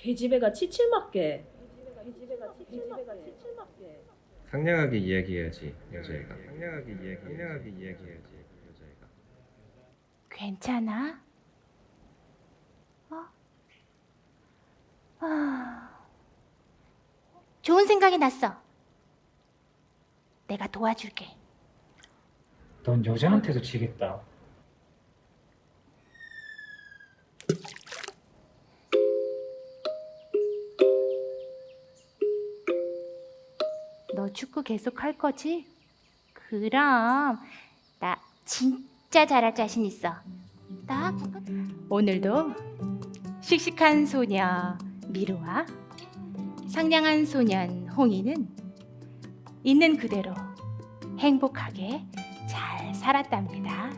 계집애가 치칠맞게. 상냥하게 이야기해야지 여자애가 상냥하게 이야기 상냥하게 이야기해야지 여자애가 괜찮아? 어? 아, 좋은 생각이 났어. 내가 도와줄게. 넌 여자한테도 지겠다. 너 축구 계속 할 거지? 그럼 나 진짜 잘할 자신 있어. 나 오늘도 씩씩한 소녀 미루와 상냥한 소년 홍이는 있는 그대로 행복하게 잘 살았답니다.